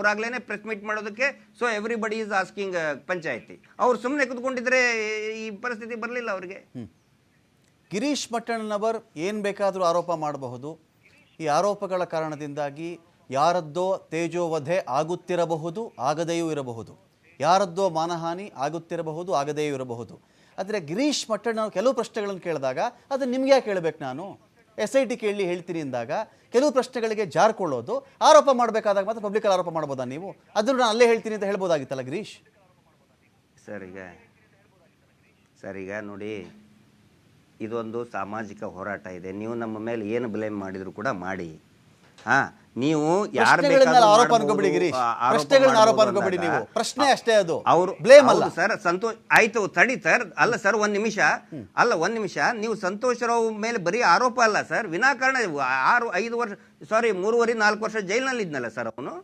ಅವ್ರಾಗ್ಲೇನೆ press meet ಮಾಡೋದಕ್ಕೆ so everybody is asking ಪಂಚಾಯತಿ. ಅವ್ರು ಸುಮ್ಮನೆ ಕುತ್ಕೊಂಡಿದ್ರೆ ಈ ಪರಿಸ್ಥಿತಿ ಬರಲಿಲ್ಲ ಅವ್ರಿಗೆ. ಗಿರೀಶ್ ಮಟ್ಟಣ್ಣನವರ್ ಏನು ಬೇಕಾದರೂ ಆರೋಪ ಮಾಡಬಹುದು. ಈ ಆರೋಪಗಳ ಕಾರಣದಿಂದಾಗಿ ಯಾರದ್ದೋ ತೇಜೋವಧೆ ಆಗುತ್ತಿರಬಹುದು, ಆಗದೆಯೂ ಇರಬಹುದು. ಯಾರದ್ದೋ ಮಾನಹಾನಿ ಆಗುತ್ತಿರಬಹುದು, ಆಗದೆಯೂ ಇರಬಹುದು. ಆದರೆ ಗಿರೀಶ್ ಮಟ್ಟಣ್ಣ ಕೆಲವು ಪ್ರಶ್ನೆಗಳನ್ನು ಕೇಳಿದಾಗ, ಅದನ್ನು ನಿಮ್ಗೆ ಯಾಕೆ ಕೇಳಬೇಕು ನಾನು? ಎಸ್ ಐ ಟಿ ಕೇಳಿ ಹೇಳ್ತೀನಿ ಅಂದಾಗ ಕೆಲವು ಪ್ರಶ್ನೆಗಳಿಗೆ ಜಾರ್ಕೊಳ್ಳೋದು. ಆರೋಪ ಮಾಡಬೇಕಾದಾಗ ಮಾತ್ರ ಪಬ್ಲಿಕಲ್ಲಿ ಆರೋಪ ಮಾಡ್ಬೋದಾ ನೀವು? ಅದನ್ನು ನಾನು ಅಲ್ಲೇ ಹೇಳ್ತೀನಿ ಅಂತ ಹೇಳ್ಬೋದಾಗಿತ್ತಲ್ಲ ಗಿರೀಶ್? ಸರ್, ಈಗ ನೋಡಿ, ಇದೊಂದು ಸಾಮಾಜಿಕ ಹೋರಾಟ ಇದೆ. ನೀವು ನಮ್ಮ ಮೇಲೆ ಏನು ಬ್ಲೇಮ್ ಮಾಡಿದರೂ ಕೂಡ ಮಾಡಿ. ಹಾ ನೀವು ಯಾರು ಪ್ರಶ್ನೆಗಳನ್ನೆಲ್ಲ ಆರೋಪ ಅನ್ಕೋಬಿಡಿ ಗಿರೀಶ್. ಪ್ರಶ್ನೆಗಳನ್ನ ಆರೋಪ ಅನ್ಕೋಬಿಡಿ ನೀವು. ಪ್ರಶ್ನೆ ಅಷ್ಟೇ ಅದು. ಅವರು ಬ್ಲೇಮ್ ಅಲ್ಲ. ಸರ್ ಸಂತೋಷ್ ಆಯ್ತು ತಡಿ ಸರ್. ಅಲ್ಲ ಸರ್ ಒಂದ್ ನಿಮಿಷ. ಅಲ್ಲ ಒಂದ್ ನಿಮಿಷ. ನೀವು ಸಂತೋಷ್ ರಾವ್ ಮೇಲೆ ಬರೀ ಆರೋಪ ಅಲ್ಲ ಸರ್. ವಿನಾಕಾರಣ ಆರು ಐದು ವರ್ಷ ಸಾರಿ ಮೂರುವರೆ ನಾಲ್ಕು ವರ್ಷ ಜೈಲಿನಲ್ಲಿ ಇದ್ನಲ್ಲ ಸರ್ ಅವನು?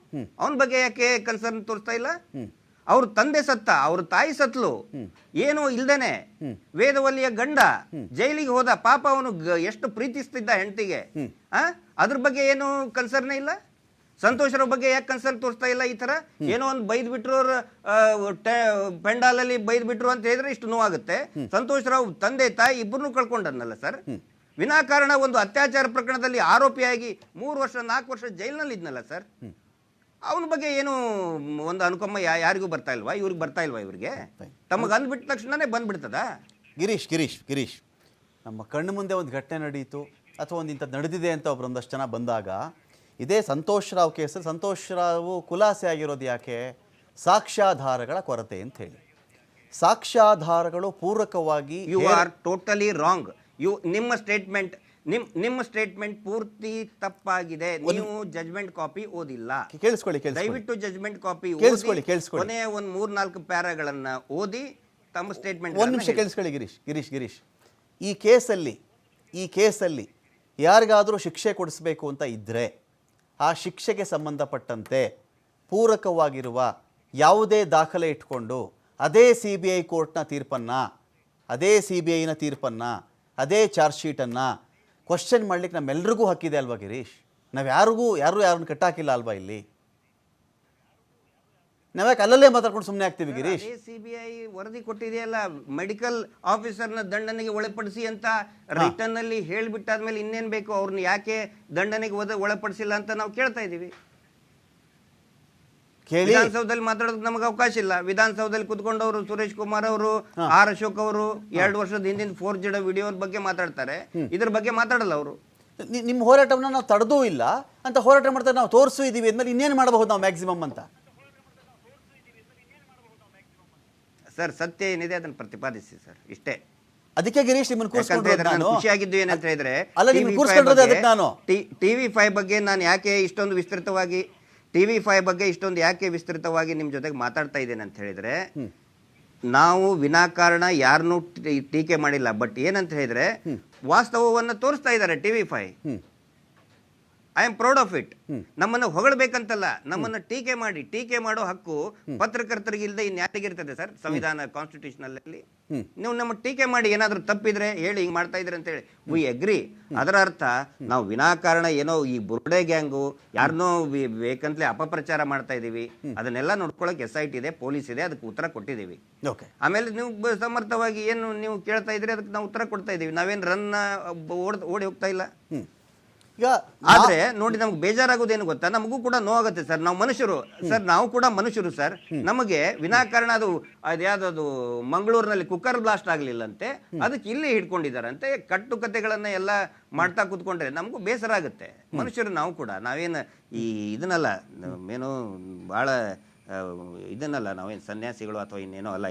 ಅವನ ಬಗ್ಗೆ ಯಾಕೆ ಕನ್ಸರ್ನ್ ತೋರಿಸ್ತಾ ಇಲ್ಲ? ಅವ್ರ ತಂದೆ ಸತ್ತ ಅವ್ರ ತಾಯಿ ಸತ್ಲು ಏನು ಇಲ್ದೇನೆ ವೇದವಲ್ಲಿಯ ಗಂಡ ಜೈಲಿಗೆ ಹೋದ ಪಾಪ ಅವನು ಎಷ್ಟು ಪ್ರೀತಿಸ್ತಿದ್ದ ಹೆಂಡತಿಗೆ. ಆ? ಅದ್ರ ಬಗ್ಗೆ ಏನು ಕನ್ಸರ್ನೇ ಇಲ್ಲ? ಸಂತೋಷರ ಬಗ್ಗೆ ಯಾಕೆ ಕನ್ಸರ್ನ್ ತೋರಿಸ್ತಾ ಇಲ್ಲ ಈ ತರ ಏನೋ ಒಂದು ಬೈದ್ ಬಿಟ್ರು ಟೆ- ಪೆಂಡಾಲಲ್ಲಿ ಬೈದ್ ಬಿಟ್ರು ಅಂತ ಹೇಳಿದ್ರೆ ಇಷ್ಟು ನೋವಾಗುತ್ತೆ. ಸಂತೋಷ್ ರಾವ್ ತಂದೆ ತಾಯಿ ಇಬ್ಬರನ್ನು ಕಳ್ಕೊಂಡನ್ನಲ್ಲ ಸರ್? ವಿನಾಕಾರಣ ಒಂದು ಅತ್ಯಾಚಾರ ಪ್ರಕರಣದಲ್ಲಿ ಆರೋಪಿಯಾಗಿ ಮೂರು ವರ್ಷ ನಾಲ್ಕು ವರ್ಷ ಜೈಲಿನಲ್ಲಿ ಇದ್ನಲ್ಲ ಸರ್ ಅವನ ಬಗ್ಗೆ ಏನು ಒಂದು ಅನುಕಂಪ ಯಾರಿಗೂ ಬರ್ತಾ ಇಲ್ವಾ? ಇವ್ರಿಗೆ ಬರ್ತಾ ಇಲ್ವಾ ಇವ್ರಿಗೆ? ತಮಗೆ ಅಂದ್ಬಿಟ್ಟ ತಕ್ಷಣನೇ ಬಂದ್ಬಿಡ್ತದ? ಗಿರೀಶ್ ಗಿರೀಶ್ ಗಿರೀಶ್ ನಮ್ಮ ಕಣ್ಣು ಮುಂದೆ ಒಂದು ಘಟನೆ ನಡೆಯಿತು ಅಥವಾ ಒಂದು ಇಂಥದ್ದು ನಡೆದಿದೆ ಅಂತ ಒಬ್ರು ಒಂದಷ್ಟು ಜನ ಬಂದಾಗ ಇದೇ ಸಂತೋಷ್ ರಾವ್ ಕೇಸಲ್ಲಿ ಸಂತೋಷ್ ರಾವ್ ಖುಲಾಸೆ ಆಗಿರೋದು ಯಾಕೆ? ಸಾಕ್ಷ್ಯಾಧಾರಗಳ ಕೊರತೆ ಅಂತ ಹೇಳಿ. ಸಾಕ್ಷ್ಯಾಧಾರಗಳು ಪೂರಕವಾಗಿ you are totally wrong you ನಿಮ್ಮ ಸ್ಟೇಟ್ಮೆಂಟ್ ನಿಮ್ ನಿಮ್ಮ ಸ್ಟೇಟ್ಮೆಂಟ್ ಪೂರ್ತಿ ತಪ್ಪಾಗಿದೆ. ನೀವು ಜಜ್ಮೆಂಟ್ ಕಾಪಿ ಓದಿಲ್ಲ. ಕೇಳಿಸ್ಕೊಳ್ಳಿ ದಯವಿಟ್ಟು ಜಜ್ಮೆಂಟ್ ಕಾಪಿ ಕೇಳಿಸ್ಕೊಳ್ಳಿ, ಕೇಳಿಸ್ಕೊಳ್ಳಿ. ಕೊನೆಯ ಒಂದು ಮೂರ್ ನಾಲ್ಕು ಪ್ಯಾರಾಗಳನ್ನ ಓದಿ ತಮ್ಮ ಸ್ಟೇಟ್ಮೆಂಟ್ ಒಂದು ನಿಮಿಷ ಕೇಳಿಸ್ಕೊಳ್ಳಿ ಗಿರೀಶ್ ಗಿರೀಶ್ ಗಿರೀಶ್. ಈ ಕೇಸಲ್ಲಿ ಈ ಕೇಸಲ್ಲಿ ಯಾರಿಗಾದರೂ ಶಿಕ್ಷೆ ಕೊಡಿಸ್ಬೇಕು ಅಂತ ಇದ್ದರೆ ಆ ಶಿಕ್ಷೆಗೆ ಸಂಬಂಧಪಟ್ಟಂತೆ ಪೂರಕವಾಗಿರುವ ಯಾವುದೇ ದಾಖಲೆ ಇಟ್ಕೊಂಡು ಅದೇ ಸಿ ಬಿ ಐ ಕೋರ್ಟ್ನ ತೀರ್ಪನ್ನು ಅದೇ ಸಿ ಬಿ ಐನ ತೀರ್ಪನ್ನು ಅದೇ ಚಾರ್ಜ್ ಶೀಟನ್ನು ಕ್ವಶನ್ ಮಾಡ್ಲಿಕ್ಕೆ ನಮ್ಮೆಲ್ರಿಗೂ ಹಕ್ಕಿದೆ ಅಲ್ವಾ ಗಿರೀಶ್? ನಾವು ಯಾರಿಗೂ ಯಾರು ಯಾರನ್ನು ಕಟ್ಟಾಕಿಲ್ಲ ಅಲ್ವಾ ಇಲ್ಲಿ? ನಾವ್ಯಾಕೆ ಅಲ್ಲಲ್ಲೇ ಮಾತಾಡ್ಕೊಂಡು ಸುಮ್ಮನೆ ಆಗ್ತೀವಿ ಗಿರೀಶ್? ಸಿಬಿಐ ವರದಿ ಕೊಟ್ಟಿದೆಯಲ್ಲ ಮೆಡಿಕಲ್ ಆಫೀಸರ್ನ ದಂಡನೆಗೆ ಒಳಪಡಿಸಿ ಅಂತ ರಿಟರ್ನ್ ಅಲ್ಲಿ ಹೇಳಿಬಿಟ್ಟಾದ್ಮೇಲೆ ಇನ್ನೇನ್ ಬೇಕು ಅವ್ರನ್ನ ಯಾಕೆ ದಂಡನೆಗೆ ಒಳಪಡಿಸಿಲ್ಲ ಅಂತ ನಾವು ಕೇಳ್ತಾ ಇದೀವಿ ಕೇಳಿ. ವಿಧಾನಸೌಧದಲ್ಲಿ ಮಾತಾಡೋದಕ್ಕೆ ನಮಗೆ ಅವಕಾಶ ಇಲ್ಲ. ವಿಧಾನಸೌಧದಲ್ಲಿ ಕುತ್ಕೊಂಡವರು ಸುರೇಶ್ ಕುಮಾರ್ ಅವರು ಆರ್ ಅಶೋಕ್ ಅವರು ಎರಡು ವರ್ಷದ ಹಿಂದಿನ ಫೋರ್ ಜಿಡ ವಿಡಿಯೋ ಬಗ್ಗೆ ಮಾತಾಡ್ತಾರೆ. ಇದ್ರ ಬಗ್ಗೆ ಮಾತಾಡಲ್ಲ ಅವರು. ನಿಮ್ಮ ಹೋರಾಟವನ್ನು ನಾವು ತಡೆದೂ ಇಲ್ಲ. ಅಂತ ಹೋರಾಟ ಮಾಡ್ತಾರೆ ನಾವು ತೋರಿಸು ಇದೀವಿ. ಅಂದ್ಮೇಲೆ ಇನ್ನೇನು ಮಾಡಬಹುದು ನಾವು ಮ್ಯಾಕ್ಸಿಮಮ್ ಅಂತ? ಸರ್ ಸತ್ಯ ಏನಿದೆ ಅದನ್ನ ಪ್ರತಿಪಾದಿಸಿ ಸರ್. ಇಷ್ಟೇ. ಅದಕ್ಕೆ ಗಿರೀಶ್ ನಿಮ್ಮನ್ನು ಖುಷಿಯಾಗಿದ್ದು ಏನಂತ ಹೇಳಿದ್ರೆ ನಾನು. ಟಿವಿ ಫೈವ್ ಬಗ್ಗೆ ನಾನು ಯಾಕೆ ಇಷ್ಟೊಂದು ವಿಸ್ತೃತವಾಗಿ ಟಿವಿ ಫೈವ್ ಬಗ್ಗೆ ಇಷ್ಟೊಂದು ಯಾಕೆ ವಿಸ್ತೃತವಾಗಿ ನಿಮ್ಮ ಜೊತೆಗೆ ಮಾತಾಡ್ತಾ ಇದ್ದೇನೆ ಅಂತ ಹೇಳಿದರೆ ನಾವು ವಿನಾಕಾರಣ ಯಾರನ್ನೂ ಟೀಕೆ ಮಾಡಿಲ್ಲ. ಬಟ್ ಏನಂತ ಹೇಳಿದ್ರೆ ವಾಸ್ತವವನ್ನು ತೋರಿಸ್ತಾ ಇದ್ದಾರೆ TV five hmm. I am proud of it ನಮ್ಮನ್ನು ಹೊಗಳಬೇಕಂತಲ್ಲ ನಮ್ಮನ್ನು ಟೀಕೆ ಮಾಡಿ ಟೀಕೆ ಮಾಡೋ ಹಕ್ಕು ಪತ್ರಕರ್ತರಿಗೆ ಇಲ್ಲದೆ ಇನ್ಯಾರಿಗಿರ್ತದೆ ಸರ್? ಸಂವಿಧಾನ ಕಾನ್ಸ್ಟಿಟ್ಯೂಷನಲ್ ಅಲ್ಲಿ ನೀವು ನಮ್ಮ ಟೀಕೆ ಮಾಡಿ ಏನಾದರೂ ತಪ್ಪಿದ್ರೆ ಹೇಳಿ ಹಿಂಗೆ ಮಾಡ್ತಾ ಇದ್ರೆ ಅಂತ ಹೇಳಿ. ವಿ ಅಗ್ರಿ ಅದರ ಅರ್ಥ ನಾವು ವಿನಾಕಾರಣ ಏನೋ ಈ ಬುರುಡೆ ಗ್ಯಾಂಗು ಯಾರನ್ನೋ ಬೇಕಂತಲೇ ಅಪಪ್ರಚಾರ ಮಾಡ್ತಾ ಇದೀವಿ. ಅದನ್ನೆಲ್ಲ ನೋಡ್ಕೊಳ್ಳೋಕೆ ಎಸ್ ಐ ಟಿ ಇದೆ ಪೊಲೀಸ್ ಇದೆ ಅದಕ್ಕೆ ಉತ್ತರ ಕೊಟ್ಟಿದ್ದೀವಿ. ಓಕೆ. ಆಮೇಲೆ ನೀವು ಸಮರ್ಥವಾಗಿ ಏನು ನೀವು ಕೇಳ್ತಾ ಇದ್ರಿ ಅದಕ್ಕೆ ನಾವು ಉತ್ತರ ಕೊಡ್ತಾ ಇದೀವಿ. ನಾವೇನು ರನ್ನ ಓಡ್ ಓಡಿ ಹೋಗ್ತಾ ಇಲ್ಲ? ಆದ್ರೆ ನೋಡಿ ನಮ್ಗೆ ಬೇಜಾರಾಗೋದೇನು ಗೊತ್ತಾ? ನಮಗೂ ಕೂಡ ನೋವಾಗುತ್ತೆ ಸರ್. ನಾವು ಮನುಷ್ಯರು. ಸರ್ ನಾವು ಕೂಡ ಮನುಷ್ಯರು ಸರ್. ನಮಗೆ ವಿನಾಕಾರಣ ಅದು ಅದ್ಯಾವ್ದು ಮಂಗಳೂರಿನಲ್ಲಿ ಕುಕ್ಕರ್ ಬ್ಲಾಸ್ಟ್ ಆಗಲಿಲ್ಲಂತೆ. ಅದಕ್ಕೆ ಇಲ್ಲಿ ಹಿಡ್ಕೊಂಡಿದಾರಂತೆ ಕಟ್ಟು ಕತೆಗಳನ್ನ ಎಲ್ಲ ಮಾಡ್ತಾ ಕೂತ್ಕೊಂಡ್ರೆ ನಮಗೂ ಬೇಸರ ಆಗುತ್ತೆ. ಮನುಷ್ಯರು ನಾವು ಕೂಡ. ನಾವೇನು ಈ ಇದನ್ನಲ್ಲ ಏನು ಬಹಳ ಇದನ್ನಲ್ಲ ನಾವೇನು ಸನ್ಯಾಸಿಗಳು ಅಥವಾ ಇನ್ನೇನೋ ಅಲ್ಲ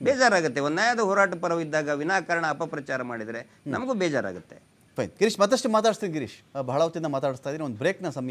ಬೇಜಾರಾಗುತ್ತೆ. ಒಂದು ನ್ಯಾಯದ ಹೋರಾಟ ಪರವಿದ್ದಾಗ ವಿನಾಕಾರಣ ಅಪಪ್ರಚಾರ ಮಾಡಿದ್ರೆ ನಮಗೂ ಬೇಜಾರಾಗುತ್ತೆ. ಫೈನ್ ಗಿರೀಶ್ ಮತ್ತಷ್ಟು ಮಾತಾಡ್ತೀನಿ ಗಿರೀಶ್. ಬಹಳ ಹೊತ್ತಿಂದ ಮಾತಾಡಿಸ್ತಾ ಇದ್ದೀನಿ. ಒಂದು ಬ್ರೇಕ್ನ ಸಮಯ